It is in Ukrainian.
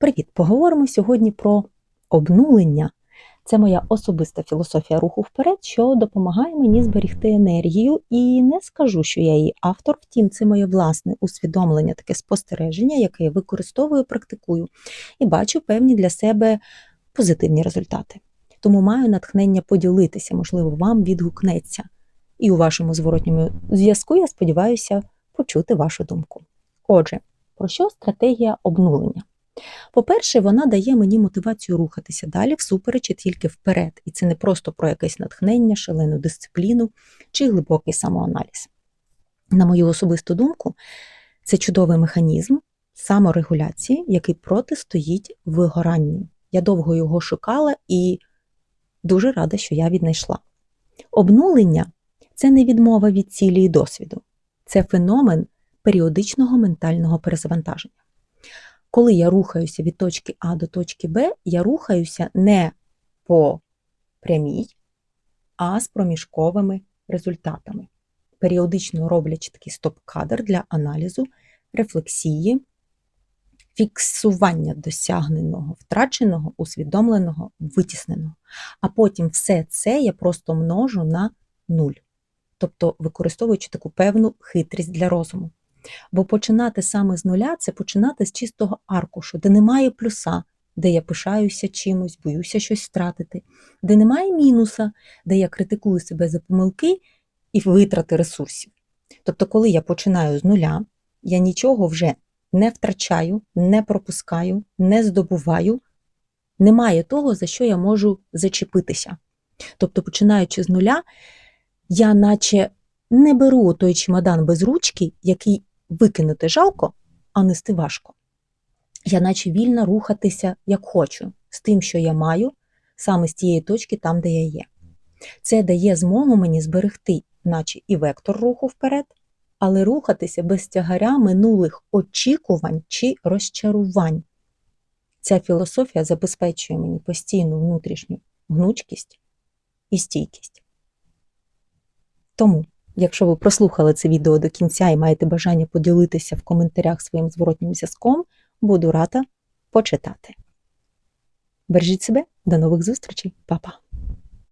Привіт! Поговоримо сьогодні про обнулення. Це моя особиста філософія руху вперед, що допомагає мені зберігти енергію. І не скажу, що я її автор, втім, це моє власне усвідомлення, таке спостереження, яке я використовую, практикую, і бачу певні для себе позитивні результати. Тому маю натхнення поділитися, можливо, вам відгукнеться. І у вашому зворотньому зв'язку я сподіваюся почути вашу думку. Отже, про що стратегія обнулення? По-перше, вона дає мені мотивацію рухатися далі, всупереч і тільки вперед. І це не просто про якесь натхнення, шалену дисципліну чи глибокий самоаналіз. На мою особисту думку, це чудовий механізм саморегуляції, який протистоїть вигоранню. Я довго його шукала і дуже рада, що я віднайшла. Обнулення це не відмова від цілі і досвіду, це феномен періодичного ментального перезавантаження. Коли я рухаюся від точки А до точки Б, я рухаюся не по прямій, а з проміжковими результатами, періодично роблячи такий стоп-кадр для аналізу, рефлексії, фіксування досягненого, втраченого, усвідомленого, витісненого. А потім все це я просто множу на нуль. Тобто використовуючи таку певну хитрість для розуму. Бо починати саме з нуля це починати з чистого аркушу, де немає плюса, де я пишаюся чимось, боюся щось втратити, де немає мінуса, де я критикую себе за помилки і витрати ресурсів. Тобто, коли я починаю з нуля, я нічого вже не втрачаю, не пропускаю, не здобуваю, немає того, за що я можу зачепитися. Тобто, починаючи з нуля, я наче не беру той чемодан без ручки, який викинути жалко, а нести важко. Я наче вільна рухатися як хочу, з тим, що я маю, саме з тієї точки, там, де я є. Це дає змогу мені зберегти, наче і вектор руху вперед, але рухатися без тягаря минулих очікувань чи розчарувань. Ця філософія забезпечує мені постійну внутрішню гнучкість і стійкість. Тому Якщо ви прослухали це відео до кінця і маєте бажання поділитися в коментарях своїм зворотнім зв'язком, буду рада почитати. Бережіть себе, до нових зустрічей, Па-па!